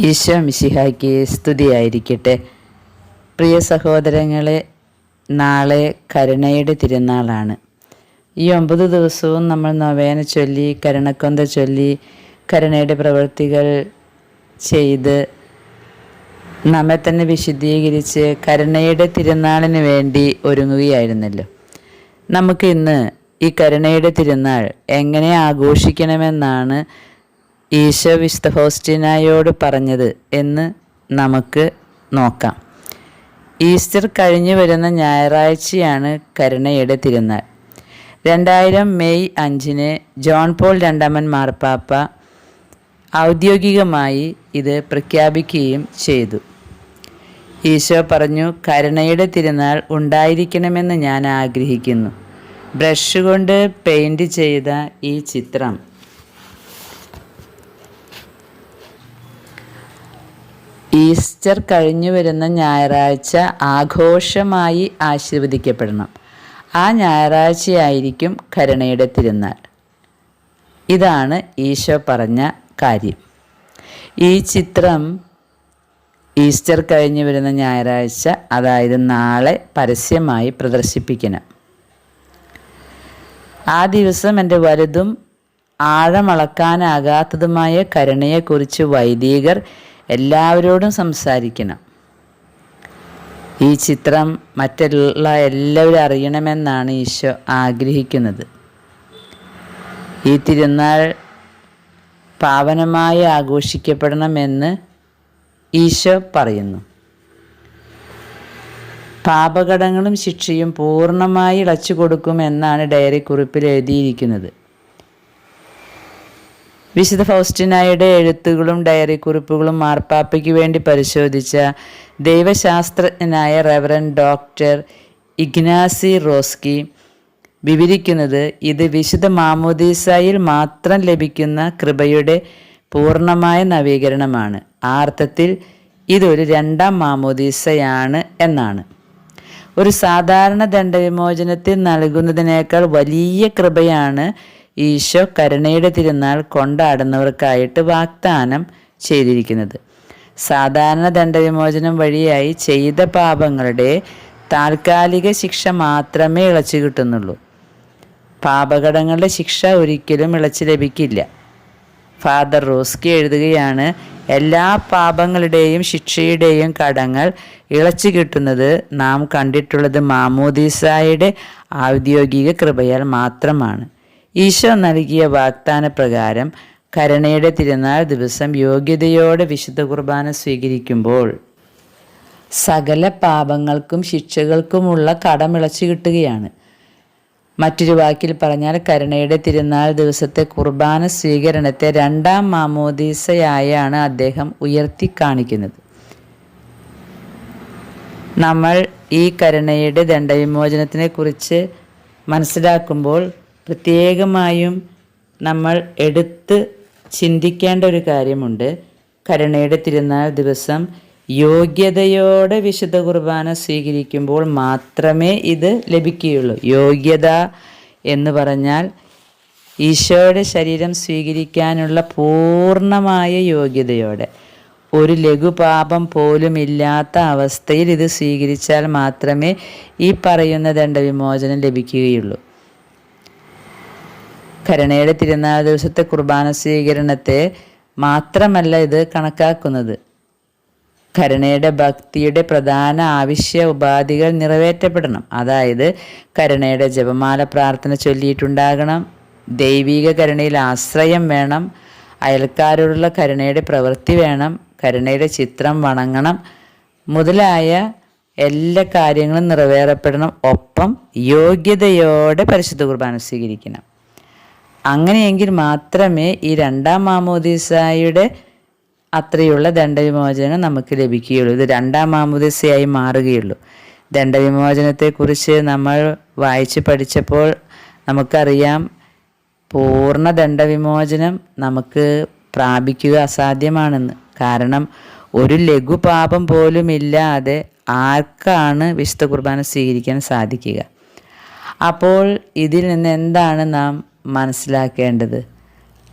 ഈശോ മിശിഹായ്ക്ക് സ്തുതിയായിരിക്കട്ടെ. പ്രിയ സഹോദരങ്ങളെ നാളെ കരുണയുടെ തിരുനാളാണ്. ഈ ഒമ്പത് ദിവസവും നമ്മൾ നൊവേന ചൊല്ലി കരുണക്കൊന്ത ചൊല്ലി കരുണയുടെ പ്രവൃത്തികൾ ചെയ്ത് നമ്മെ തന്നെ വിശുദ്ധീകരിച്ച് കരുണയുടെ തിരുനാളിന് വേണ്ടി ഒരുങ്ങുകയായിരുന്നല്ലോ. നമുക്ക് ഇന്ന് ഈ കരുണയുടെ തിരുനാൾ എങ്ങനെ ആഘോഷിക്കണമെന്നാണ് ഈശോ വിശുദ്ധ ഹോസ്റ്റിനായോട് പറഞ്ഞത് എന്ന് നമുക്ക് നോക്കാം. ഈസ്റ്റർ കഴിഞ്ഞു വരുന്ന ഞായറാഴ്ചയാണ് കരുണയുടെ തിരുനാൾ. രണ്ടായിരം മെയ് അഞ്ചിന് ജോൺ പോൾ രണ്ടാമൻ മാർപ്പാപ്പ ഔദ്യോഗികമായി ഇത് പ്രഖ്യാപിക്കുകയും ചെയ്തു. ഈശോ പറഞ്ഞു കരുണയുടെ തിരുനാൾ ഉണ്ടായിരിക്കണമെന്ന് ഞാൻ ആഗ്രഹിക്കുന്നു. ബ്രഷ് കൊണ്ട് പെയിന്റ് ചെയ്ത ഈ ചിത്രം ഈസ്റ്റർ കഴിഞ്ഞു വരുന്ന ഞായറാഴ്ച ആഘോഷമായി ആശീർവദിക്കപ്പെടണം. ആ ഞായറാഴ്ചയായിരിക്കും കരുണയുടെ തിരുനാൾ. ഇതാണ് ഈശോ പറഞ്ഞ കാര്യം. ഈ ചിത്രം ഈസ്റ്റർ കഴിഞ്ഞു വരുന്ന ഞായറാഴ്ച അതായത് നാളെ പരസ്യമായി പ്രദർശിപ്പിക്കണം. ആ ദിവസം എന്റെ വലുതും ആഴമളക്കാനാകാത്തതുമായ കരുണയെക്കുറിച്ച് വൈദികർ എല്ലാവരോടും സംസാരിക്കണം. ഈ ചിത്രം മറ്റുള്ള എല്ലാവരും അറിയണമെന്നാണ് ഈശോ ആഗ്രഹിക്കുന്നത്. ഈ തിരുനാൾ പാവനമായി ആഘോഷിക്കപ്പെടണമെന്ന് ഈശോ പറയുന്നു. പാപകടങ്ങളും ശിക്ഷയും പൂർണമായി ഇളച്ചു കൊടുക്കുമെന്നാണ് ഡയറി കുറിപ്പിൽ എഴുതിയിരിക്കുന്നത്. വിശുദ്ധ ഫൗസ്റ്റിനായുടെ എഴുത്തുകളും ഡയറി കുറിപ്പുകളും മാർപ്പാപ്പയ്ക്ക് വേണ്ടി പരിശോധിച്ച ദൈവശാസ്ത്രജ്ഞനായ റെവറൻ ഡോക്ടർ ഇഗ്നാസി റോസ്കി വിവരിക്കുന്നത് ഇത് വിശുദ്ധ മാമോദീസായിൽ മാത്രം ലഭിക്കുന്ന കൃപയുടെ പൂർണമായ നവീകരണമാണ്. ആർത്ഥത്തിൽ ഇതൊരു രണ്ടാം മാമോദീസയാണ് എന്നാണ്. ഒരു സാധാരണ ദണ്ഡവിമോചനത്തിൽ നൽകുന്നതിനേക്കാൾ വലിയ കൃപയാണ് ഈശോ കരുണയുടെ തിരുനാൾ കൊണ്ടാടുന്നവർക്കായിട്ട് വാഗ്ദാനം ചെയ്തിരിക്കുന്നത്. സാധാരണ ദണ്ഡവിമോചനം വഴിയായി ചെയ്ത പാപങ്ങളുടെ താൽക്കാലിക ശിക്ഷ മാത്രമേ ഇളച്ചു കിട്ടുന്നുള്ളൂ. പാപകടങ്ങളുടെ ശിക്ഷ ഒരിക്കലും ഇളച്ചു ലഭിക്കില്ല. ഫാദർ റോസ്കി എഴുതുകയാണ് എല്ലാ പാപങ്ങളുടെയും ശിക്ഷയുടെയും കടങ്ങൾ ഇളച്ചു കിട്ടുന്നത് നാം കണ്ടിട്ടുള്ളത് മാമോദീസായുടെ ഔദ്യോഗിക കൃപയാൽ മാത്രമാണ്. ഈശോ നൽകിയ വാഗ്ദാന പ്രകാരം കരുണയുടെ തിരുനാൾ ദിവസം യോഗ്യതയോടെ വിശുദ്ധ കുർബാന സ്വീകരിക്കുമ്പോൾ സകല പാപങ്ങൾക്കും ശിക്ഷകൾക്കുമുള്ള കടമിളച്ചു കിട്ടുകയാണ്. മറ്റൊരു വാക്കിൽ പറഞ്ഞാൽ കരുണയുടെ തിരുനാൾ ദിവസത്തെ കുർബാന സ്വീകരണത്തെ രണ്ടാം മാമോദീസയായാണ് അദ്ദേഹം ഉയർത്തി കാണിക്കുന്നത്. നമ്മൾ ഈ കരുണയുടെ ദണ്ഡവിമോചനത്തിനെ കുറിച്ച് മനസ്സിലാക്കുമ്പോൾ പ്രത്യേകമായും നമ്മൾ എടുത്ത് ചിന്തിക്കേണ്ട ഒരു കാര്യമുണ്ട്. കരുണയുടെ തിരുനാൾ ദിവസം യോഗ്യതയോടെ വിശുദ്ധ കുർബാന സ്വീകരിക്കുമ്പോൾ മാത്രമേ ഇത് ലഭിക്കുകയുള്ളൂ. യോഗ്യത എന്ന് പറഞ്ഞാൽ ഈശോയുടെ ശരീരം സ്വീകരിക്കാനുള്ള പൂർണമായ യോഗ്യതയോടെ. ഒരു ലഘുപാപം പോലും ഇല്ലാത്ത അവസ്ഥയിൽ ഇത് സ്വീകരിച്ചാൽ മാത്രമേ ഈ പറയുന്ന ദണ്ഡവിമോചനം ലഭിക്കുകയുള്ളൂ. കരുണയുടെ തിരുനാൾ ദിവസത്തെ കുർബാന സ്വീകരണത്തെ മാത്രമല്ല ഇത് കണക്കാക്കുന്നത്. കരുണയുടെ ഭക്തിയുടെ പ്രധാന ആവശ്യ ഉപാധികൾ നിറവേറ്റപ്പെടണം. അതായത് കരുണയുടെ ജപമാല പ്രാർത്ഥന ചൊല്ലിയിട്ടുണ്ടാകണം. ദൈവിക കരുണയിൽ ആശ്രയം വേണം. അയൽക്കാരോടുള്ള കരുണയുടെ പ്രവൃത്തി വേണം. കരുണയുടെ ചിത്രം വണങ്ങണം. മുതലായ എല്ലാ കാര്യങ്ങളും നിറവേറപ്പെടണം. ഒപ്പം യോഗ്യതയോടെ പരിശുദ്ധ കുർബാന സ്വീകരിക്കണം. അങ്ങനെയെങ്കിൽ മാത്രമേ ഈ രണ്ടാം മാമോദീസായുടെ അത്രയുള്ള ദണ്ഡവിമോചനം നമുക്ക് ലഭിക്കുകയുള്ളൂ. ഇത് രണ്ടാം മാമോദീസയായി മാറുകയുള്ളൂ. ദണ്ഡവിമോചനത്തെക്കുറിച്ച് നമ്മൾ വായിച്ച് പഠിച്ചപ്പോൾ നമുക്കറിയാം പൂർണ ദണ്ഡവിമോചനം നമുക്ക് പ്രാപിക്കുക അസാധ്യമാണെന്ന്. കാരണം ഒരു ലഘുപാപം പോലും ഇല്ലാതെ ആർക്കാണ് വിശുദ്ധ കുർബാന സ്വീകരിക്കാൻ സാധിക്കുക? അപ്പോൾ ഇതിൽ നിന്ന് എന്താണ് നാം മനസ്സിലാക്കേണ്ടത്.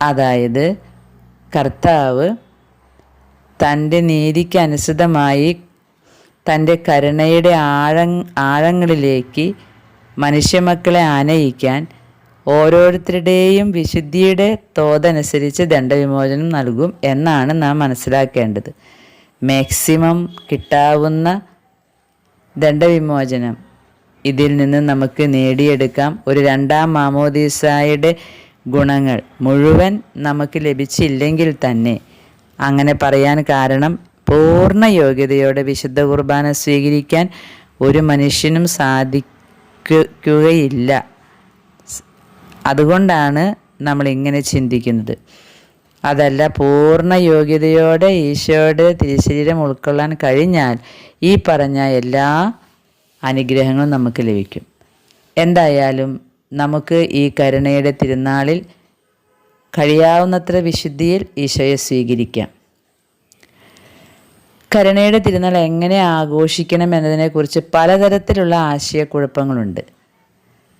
അതായത് കർത്താവ് തന്റെ നീതിക്കനുസൃതമായി തന്റെ കരുണയുടെ ആഴ ആഴങ്ങളിലേക്ക് മനുഷ്യമക്കളെ ആനയിക്കാൻ ഓരോരുത്തരുടെയും വിശുദ്ധിയുടെ തോതനുസരിച്ച് ദണ്ഡവിമോചനം നൽകും എന്നാണ് നാം മനസ്സിലാക്കേണ്ടത്. മാക്സിമം കിട്ടാവുന്ന ദണ്ഡവിമോചനം ഇതിൽ നിന്ന് നമുക്ക് നേടിയെടുക്കാം ഒരു രണ്ടാം മാമോദീസായുടെ ഗുണങ്ങൾ. മുഴുവൻ നമുക്ക് ലഭിച്ചില്ലെങ്കിൽ തന്നെ. അങ്ങനെ പറയാൻ കാരണം പൂർണ യോഗ്യതയോടെ വിശുദ്ധ കുർബാന സ്വീകരിക്കാൻ ഒരു മനുഷ്യനും സാധിക്കുകയില്ല അതുകൊണ്ടാണ് നമ്മൾ ഇങ്ങനെ ചിന്തിക്കുന്നത്. അതല്ല പൂർണ യോഗ്യതയോടെ ഈശോയുടെ തിരിശരീരം ഉൾക്കൊള്ളാൻ കഴിഞ്ഞാൽ ഈ പറഞ്ഞ എല്ലാ അനുഗ്രഹങ്ങളും നമുക്ക് ലഭിക്കും. എന്തായാലും നമുക്ക് ഈ കരുണയുടെ തിരുനാളിൽ കഴിയാവുന്നത്ര വിശുദ്ധിയിൽ ഈശോയെ സ്വീകരിക്കാം. കരുണയുടെ തിരുനാൾ എങ്ങനെ ആഘോഷിക്കണം എന്നതിനെക്കുറിച്ച് പലതരത്തിലുള്ള ആശയക്കുഴപ്പങ്ങളുണ്ട്.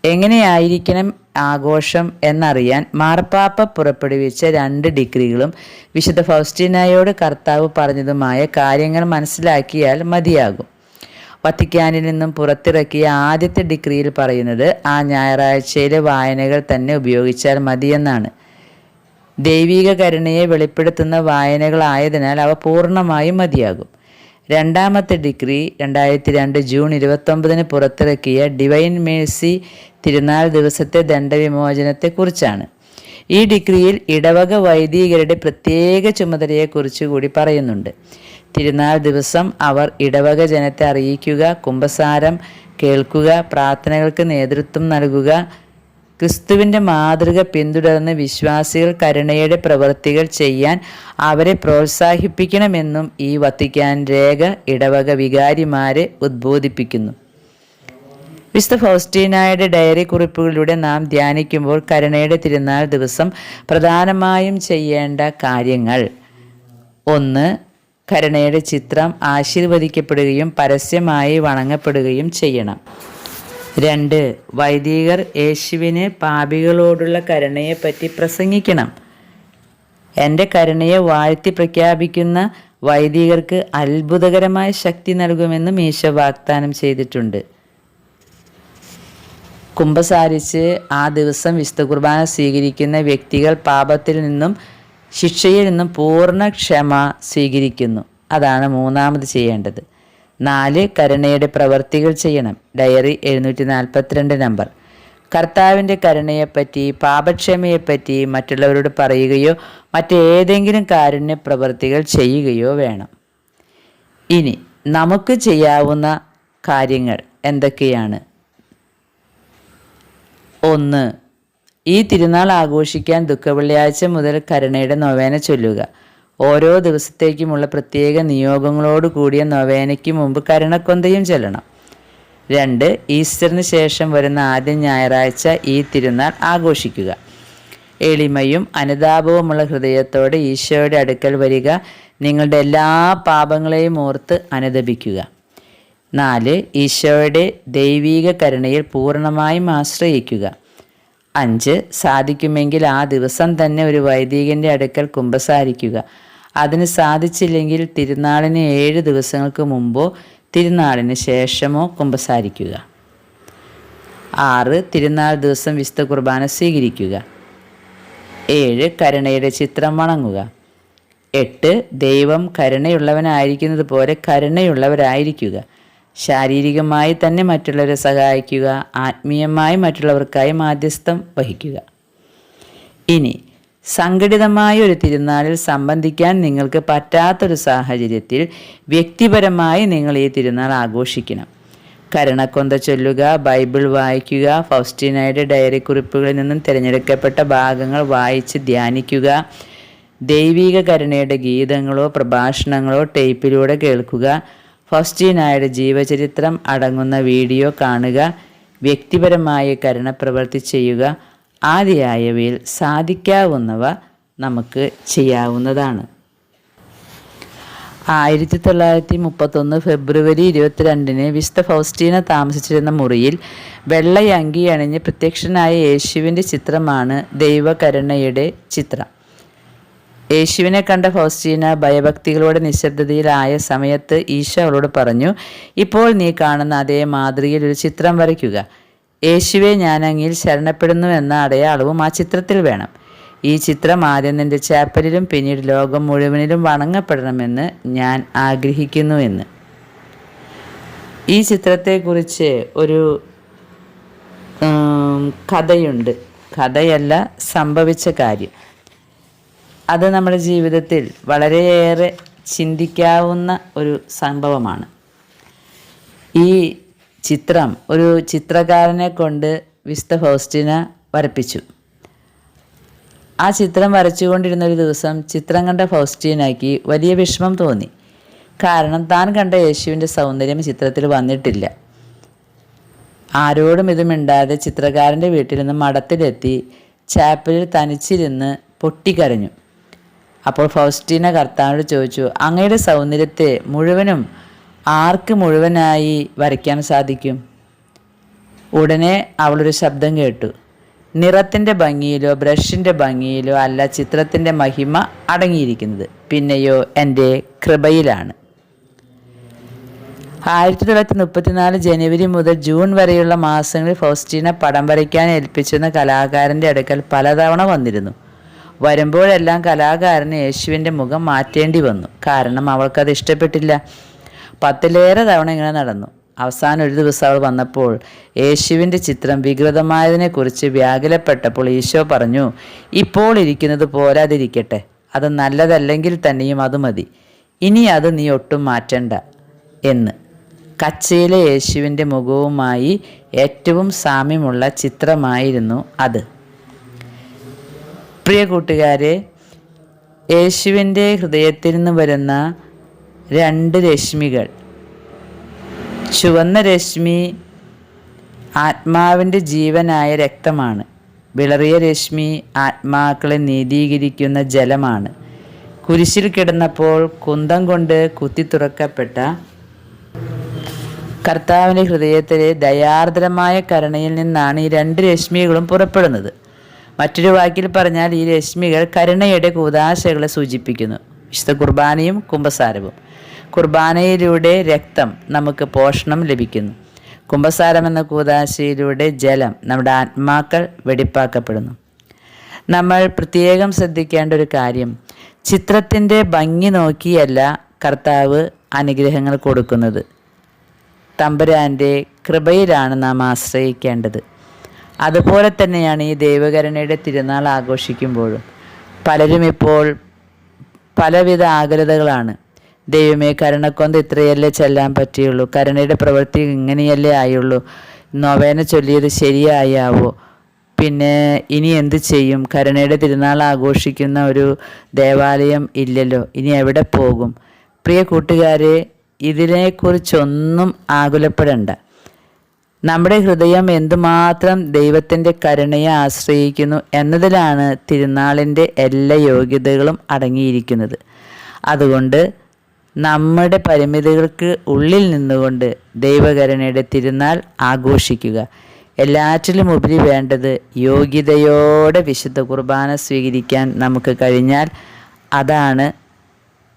എങ്ങനെയായിരിക്കണം ആഘോഷം എന്നറിയാൻ മാർപ്പാപ്പ പുറപ്പെടുവിച്ച രണ്ട് ഡിഗ്രികളും വിശുദ്ധ ഫൗസ്റ്റീനായോട് കർത്താവ് പറഞ്ഞതുമായ കാര്യങ്ങൾ മനസ്സിലാക്കിയാൽ മതിയാകും. വത്തിക്കാനിൽ നിന്നും പുറത്തിറക്കിയ ആദ്യത്തെ ഡിഗ്രിയിൽ പറയുന്നത് ആ ഞായറാഴ്ചയിലെ വായനകൾ തന്നെ ഉപയോഗിച്ചാൽ മതിയെന്നാണ്. ദൈവിക കരുണയെ വെളിപ്പെടുത്തുന്ന വായനകളായതിനാൽ അവ പൂർണമായും മതിയാകും. രണ്ടാമത്തെ ഡിഗ്രി രണ്ടായിരത്തി രണ്ട് ജൂൺ ഇരുപത്തൊമ്പതിന് പുറത്തിറക്കിയ ഡിവൈൻ മേഴ്സി തിരുനാൾ ദിവസത്തെ ദണ്ഡവിമോചനത്തെക്കുറിച്ചാണ്. ഈ ഡിഗ്രിയിൽ ഇടവക വൈദികരുടെ പ്രത്യേക ചുമതലയെക്കുറിച്ച് കൂടി പറയുന്നുണ്ട്. തിരുനാൾ ദിവസം അവർ ഇടവക ജനത്തെ അറിയിക്കുക കുംഭസാരം കേൾക്കുക പ്രാർത്ഥനകൾക്ക് നേതൃത്വം നൽകുക. ക്രിസ്തുവിന്റെ മാതൃക പിന്തുടർന്ന് വിശ്വാസികൾ കരുണയുടെ പ്രവൃത്തികൾ ചെയ്യാൻ അവരെ പ്രോത്സാഹിപ്പിക്കണമെന്നും ഈ വത്തിക്കാൻ രേഖ ഇടവക വികാരിമാരെ ഉദ്ബോധിപ്പിക്കുന്നു. വിശുദ്ധ ഫൗസ്റ്റീനായുടെ ഡയറി കുറിപ്പുകളിലൂടെ നാം ധ്യാനിക്കുമ്പോൾ കരുണയുടെ തിരുനാൾ ദിവസം പ്രധാനമായും ചെയ്യേണ്ട കാര്യങ്ങൾ. ഒന്ന് കരുണയുടെ ചിത്രം ആശീർവദിക്കപ്പെടുകയും പരസ്യമായി വണങ്ങപ്പെടുകയും ചെയ്യണം. രണ്ട് വൈദികർ യേശുവിന് പാപികളോടുള്ള കരുണയെപ്പറ്റി പ്രസംഗിക്കണം. എന്റെ കരുണയെ വാഴ്ത്തി പ്രഖ്യാപിക്കുന്ന വൈദികർക്ക് അത്ഭുതകരമായ ശക്തി നൽകുമെന്നും ഈശോ വാഗ്ദാനം ചെയ്തിട്ടുണ്ട്. കുംഭസാരിച്ച് ആ ദിവസം വിശുദ്ധ കുർബാന സ്വീകരിക്കുന്ന വ്യക്തികൾ പാപത്തിൽ നിന്നും ശിക്ഷയിൽ നിന്നും പൂർണ ക്ഷമ സ്വീകരിക്കുന്നു. അതാണ് മൂന്നാമത് ചെയ്യേണ്ടത്. നാല് കരുണയുടെ പ്രവൃത്തികൾ ചെയ്യണം. ഡയറി എഴുന്നൂറ്റി നാൽപ്പത്തിരണ്ട് നമ്പർ. കർത്താവിന്റെ കരുണയെപ്പറ്റി പാപക്ഷമയെപ്പറ്റി മറ്റുള്ളവരോട് പറയുകയോ മറ്റേതെങ്കിലും കാരുണ്യ പ്രവൃത്തികൾ ചെയ്യുകയോ വേണം. ഇനി നമുക്ക് ചെയ്യാവുന്ന കാര്യങ്ങൾ എന്തൊക്കെയാണ്? ഒന്ന് ഈ തിരുനാൾ ആഘോഷിക്കാൻ ദുഃഖവെള്ളിയാഴ്ച മുതൽ കരുണയുടെ നൊവേന ചൊല്ലുക. ഓരോ ദിവസത്തേക്കുമുള്ള പ്രത്യേക നിയോഗങ്ങളോട് കൂടിയ നൊവേനയ്ക്ക് മുമ്പ് കരുണക്കൊന്തയും ചെല്ലണം. രണ്ട് ഈസ്റ്ററിന് ശേഷം വരുന്ന ആദ്യ ഞായറാഴ്ച ഈ തിരുനാൾ ആഘോഷിക്കുക. എളിമയും അനുതാപവുമുള്ള ഹൃദയത്തോടെ ഈശോയുടെ അടുക്കൽ വരിക. നിങ്ങളുടെ എല്ലാ പാപങ്ങളെയും ഓർത്ത് അനുദപിക്കുക. നാല് ഈശോയുടെ ദൈവീക കരുണയിൽ പൂർണമായും ആശ്രയിക്കുക. അഞ്ച് സാധിക്കുമെങ്കിൽ ആ ദിവസം തന്നെ ഒരു വൈദികന്റെ അടുക്കൽ കുമ്പസാരിക്കുക. അതിന് സാധിച്ചില്ലെങ്കിൽ തിരുനാളിന് ഏഴ് ദിവസങ്ങൾക്ക് മുമ്പോ തിരുനാളിന് ശേഷമോ കുമ്പസാരിക്കുക. ആറ് തിരുനാൾ ദിവസം വിശുദ്ധ കുർബാന സ്വീകരിക്കുക. ഏഴ് കരുണയുടെ ചിത്രം വണങ്ങുക. എട്ട് ദൈവം കരുണയുള്ളവനായിരിക്കുന്നത് പോലെ കരുണയുള്ളവരായിരിക്കുക. ശാരീരികമായി തന്നെ മറ്റുള്ളവരെ സഹായിക്കുക ആത്മീയമായി മറ്റുള്ളവർക്കായി മാധ്യസ്ഥം വഹിക്കുക. ഇനി സംഘടിതമായ ഒരു തിരുനാളിൽ സംബന്ധിക്കാൻ നിങ്ങൾക്ക് പറ്റാത്തൊരു സാഹചര്യത്തിൽ വ്യക്തിപരമായി നിങ്ങൾ ഈ തിരുനാൾ ആഘോഷിക്കണം. കരണക്കൊന്ത ചൊല്ലുക ബൈബിൾ വായിക്കുക ഫൗസ്റ്റീനയുടെ ഡയറി കുറിപ്പുകളിൽ നിന്നും തിരഞ്ഞെടുക്കപ്പെട്ട ഭാഗങ്ങൾ വായിച്ച് ധ്യാനിക്കുക ദൈവിക കരുണയുടെ ഗീതങ്ങളോ പ്രഭാഷണങ്ങളോ ടേപ്പിലൂടെ കേൾക്കുക ഫൗസ്റ്റീനായുടെ ജീവചരിത്രം അടങ്ങുന്ന വീഡിയോ കാണുക വ്യക്തിപരമായ കരുണപ്രവൃത്തി ചെയ്യുക ആദിയായവയിൽ സാധിക്കാവുന്നവ നമുക്ക് ചെയ്യാവുന്നതാണ്. ആയിരത്തി തൊള്ളായിരത്തി മുപ്പത്തൊന്ന് ഫെബ്രുവരി ഇരുപത്തിരണ്ടിന് വിശുദ്ധ ഫൗസ്റ്റീന താമസിച്ചിരുന്ന മുറിയിൽ വെള്ളയങ്കി അണിഞ്ഞ് പ്രത്യക്ഷനായ യേശുവിന്റെ ചിത്രമാണ് ദൈവകരുണയുടെ ചിത്രം. യേശുവിനെ കണ്ട ഫൗസ്റ്റീന ഭയഭക്തികളോടെ നിശബ്ദതയിലായ സമയത്ത് ഈശോ അവളോട് പറഞ്ഞു ഇപ്പോൾ നീ കാണുന്ന അതേ മാതൃകയിൽ ഒരു ചിത്രം വരയ്ക്കുക. യേശുവെ ഞാൻ അങ്ങിൽ ശരണപ്പെടുന്നു എന്ന അടയാളവും ആ ചിത്രത്തിൽ വേണം. ഈ ചിത്രം ആദ്യം നിന്റെ ചാപ്പലിലും പിന്നീട് ലോകം മുഴുവനിലും വണങ്ങപ്പെടണമെന്ന് ഞാൻ ആഗ്രഹിക്കുന്നു എന്ന്. ഈ ചിത്രത്തെക്കുറിച്ച് ഒരു കഥയുണ്ട്. കഥയല്ല സംഭവിച്ച കാര്യം. അത് നമ്മുടെ ജീവിതത്തിൽ വളരെയേറെ ചിന്തിക്കാവുന്ന ഒരു സംഭവമാണ്. ഈ ചിത്രം ഒരു ചിത്രകാരനെ കൊണ്ട് വിസ്ത ഫൗസ്റ്റിന വരപ്പിച്ചു. ആ ചിത്രം വരച്ചുകൊണ്ടിരുന്ന ഒരു ദിവസം ചിത്രം കണ്ട ഫൗസ്റ്റീനയ്ക്ക് വലിയ വിഷമം തോന്നി. കാരണം താൻ കണ്ട യേശുവിന്റെ സൗന്ദര്യം ചിത്രത്തിൽ വന്നിട്ടില്ല. ആരോടും ഇത് മിണ്ടാതെ ചിത്രകാരന്റെ വീട്ടിൽ നിന്ന് മഠത്തിലെത്തി ചാപ്പലിൽ തനിച്ചിരുന്ന് പൊട്ടിക്കരഞ്ഞു. അപ്പോൾ ഫൗസ്റ്റീന കർത്താവിനോട് ചോദിച്ചു അങ്ങയുടെ സൗന്ദര്യത്തെ മുഴുവനും ആർക്ക് മുഴുവനായി വരയ്ക്കാൻ സാധിക്കും? ഉടനെ അവളൊരു ശബ്ദം കേട്ടു. നിറത്തിന്റെ ഭംഗിയിലോ ബ്രഷിന്റെ ഭംഗിയിലോ അല്ല ചിത്രത്തിന്റെ മഹിമ അടങ്ങിയിരിക്കുന്നത്. പിന്നെയോ എന്റെ കൃപയിലാണ്. ആയിരത്തി തൊള്ളായിരത്തി മുപ്പത്തിനാല് ജനുവരി മുതൽ ജൂൺ വരെയുള്ള മാസങ്ങളിൽ ഫൗസ്റ്റീന പടം വരയ്ക്കാൻ ഏൽപ്പിച്ചിരുന്ന കലാകാരന്റെ അടുക്കൽ പലതവണ വന്നിരുന്നു. വരുമ്പോഴെല്ലാം കലാകാരന് യേശുവിന്റെ മുഖം മാറ്റേണ്ടി വന്നു. കാരണം അവൾക്കത് ഇഷ്ടപ്പെട്ടില്ല. പത്തിലേറെ തവണ ഇങ്ങനെ നടന്നു. അവസാനം ഒരു ദിവസം അവൾ വന്നപ്പോൾ യേശുവിന്റെ ചിത്രം വികൃതമായതിനെക്കുറിച്ച് വ്യാകുലപ്പെട്ടപ്പോൾ ഈശോ പറഞ്ഞു ഇപ്പോൾ ഇരിക്കുന്നത് പോരാതിരിക്കട്ടെ. അത് നല്ലതല്ലെങ്കിൽ തന്നെയും അത് മതി. ഇനി അത് നീ ഒട്ടും മാറ്റണ്ട എന്ന്. കച്ചയിലെ യേശുവിന്റെ മുഖവുമായി ഏറ്റവും സാമ്യമുള്ള ചിത്രമായിരുന്നു അത്. പ്രിയ കൂട്ടുകാരെ യേശുവിന്റെ ഹൃദയത്തിൽ നിന്ന് വരുന്ന രണ്ട് രശ്മികൾ. ചുവന്ന രശ്മി ആത്മാവിന്റെ ജീവനായ രക്തമാണ്. വിളറിയ രശ്മി ആത്മാക്കളെ നീതീകരിക്കുന്ന ജലമാണ്. കുരിശിൽ കിടന്നപ്പോൾ കുന്തം കൊണ്ട് കുത്തി തുറക്കപ്പെട്ട കർത്താവിന്റെ ഹൃദയത്തിലെ ദയാർദ്രമായ കരുണയിൽ നിന്നാണ് ഈ രണ്ട് രശ്മികളും പുറപ്പെടുന്നത്. മറ്റൊരു വാക്കിൽ പറഞ്ഞാൽ ഈ രശ്മികൾ കരുണയുടെ കൂതാശകളെ സൂചിപ്പിക്കുന്നു. വിശുദ്ധ കുർബാനയും കുംഭസാരവും. കുർബാനയിലൂടെ രക്തം നമുക്ക് പോഷണം ലഭിക്കുന്നു. കുംഭസാരം എന്ന കൂതാശയിലൂടെ ജലം നമ്മുടെ ആത്മാക്കൾ വെടിപ്പാക്കപ്പെടുന്നു. നമ്മൾ പ്രത്യേകം ശ്രദ്ധിക്കേണ്ട ഒരു കാര്യം ചിത്രത്തിന്റെ ഭംഗി നോക്കിയല്ല കർത്താവ് അനുഗ്രഹങ്ങൾ കൊടുക്കുന്നത്. തമ്പുരാന്റെ കൃപയിലാണ് നാം ആശ്രയിക്കേണ്ടത്. അതുപോലെ തന്നെയാണ് ഈ ദൈവകരുണയുടെ തിരുനാൾ ആഘോഷിക്കുമ്പോഴും. പലരും ഇപ്പോൾ പലവിധ ആകുലതകളാണ് ദൈവമേ കരുണക്കൊന്ത് ഇത്രയല്ലേ ചെല്ലാൻ പറ്റിയുള്ളൂ? കരുണയുടെ പ്രവൃത്തി ഇങ്ങനെയല്ലേ ആയുള്ളൂ? നൊവേന ചൊല്ലിയത് ശരിയായാവോ? പിന്നെ ഇനി എന്ത് ചെയ്യും? കരുണയുടെ തിരുനാൾ ആഘോഷിക്കുന്ന ഒരു ദേവാലയം ഇല്ലല്ലോ. ഇനി എവിടെ പോകും? പ്രിയ കൂട്ടുകാരെ ഇതിനെക്കുറിച്ചൊന്നും ആകുലപ്പെടണ്ട. നമ്മുടെ ഹൃദയം എന്തുമാത്രം ദൈവത്തിന്റെ കരുണയെ ആശ്രയിക്കുന്നു എന്നതിലാണ് തിരുനാളിന്റെ എല്ലാ യോഗ്യതകളും അടങ്ങിയിരിക്കുന്നത്. അതുകൊണ്ട് നമ്മുടെ പരിമിതികൾക്ക് ഉള്ളിൽ നിന്നുകൊണ്ട് ദൈവകരുണയുടെ തിരുനാൾ ആഘോഷിക്കുക. എല്ലാറ്റിലും ഉപരി വേണ്ടത് യോഗ്യതയോടെ വിശുദ്ധ കുർബാന സ്വീകരിക്കാൻ നമുക്ക് കഴിഞ്ഞാൽ അതാണ്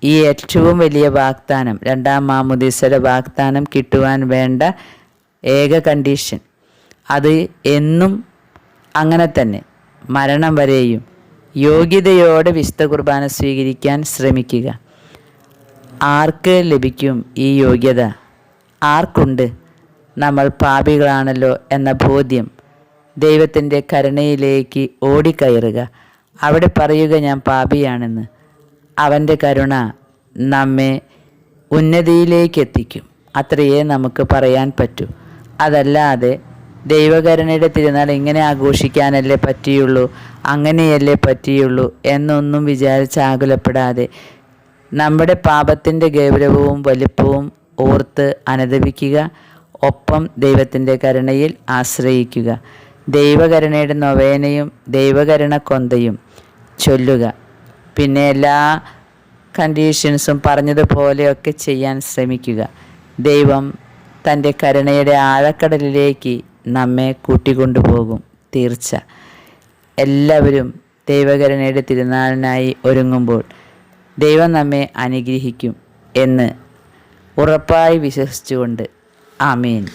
ഈ ഏറ്റവും വലിയ വാഗ്ദാനം. രണ്ടാം മാമുദീസയുടെ വാഗ്ദാനം കിട്ടുവാൻ വേണ്ട ഏക കണ്ടീഷൻ. അത് എന്നും അങ്ങനെ തന്നെ. മരണം വരെയും യോഗ്യതയോടെ വിശുദ്ധ കുർബാന സ്വീകരിക്കാൻ ശ്രമിക്കുക. ആർക്ക് ലഭിക്കും ഈ യോഗ്യത? ആർക്കുണ്ട്? നമ്മൾ പാപികളാണല്ലോ എന്ന ബോധ്യം ദൈവത്തിന്റെ കരുണയിലേക്ക് ഓടിക്കയറുക. അവിടെ പറയുക ഞാൻ പാപിയാണെന്ന്. അവന്റെ കരുണ നമ്മെ ഉന്നതിയിലേക്ക് എത്തിക്കും അത്രയേ നമുക്ക് പറയാൻ പറ്റൂ. അതല്ലാതെ ദൈവകരുണയുടെ തിരുനാൾ ഇങ്ങനെ ആഘോഷിക്കാനല്ലേ പറ്റിയുള്ളൂ അങ്ങനെയല്ലേ പറ്റിയുള്ളൂ എന്നൊന്നും വിചാരിച്ച് ആകുലപ്പെടാതെ നമ്മുടെ പാപത്തിന്റെ ഗൗരവവും വലിപ്പവും ഓർത്ത് അനുദപിക്കുക ഒപ്പം ദൈവത്തിന്റെ കരുണയിൽ ആശ്രയിക്കുക. ദൈവകരുണയുടെ നൊവേനയും ദൈവകരുണ കൊന്തയും ചൊല്ലുക. പിന്നെ എല്ലാ കണ്ടീഷൻസും പറഞ്ഞതുപോലെയൊക്കെ ചെയ്യാൻ ശ്രമിക്കുക. ദൈവം തന്റെ കരുണയുടെ ആഴക്കടലിലേക്ക് നമ്മെ കൂട്ടിക്കൊണ്ടുപോകും. തീർച്ച. എല്ലാവരും ദൈവകരുണയുടെ തിരുനാളിനായി ഒരുങ്ങുമ്പോൾ ദൈവം നമ്മെ അനുഗ്രഹിക്കും എന്ന് ഉറപ്പായി വിശ്വസിച്ചുകൊണ്ട്. ആമീൻ.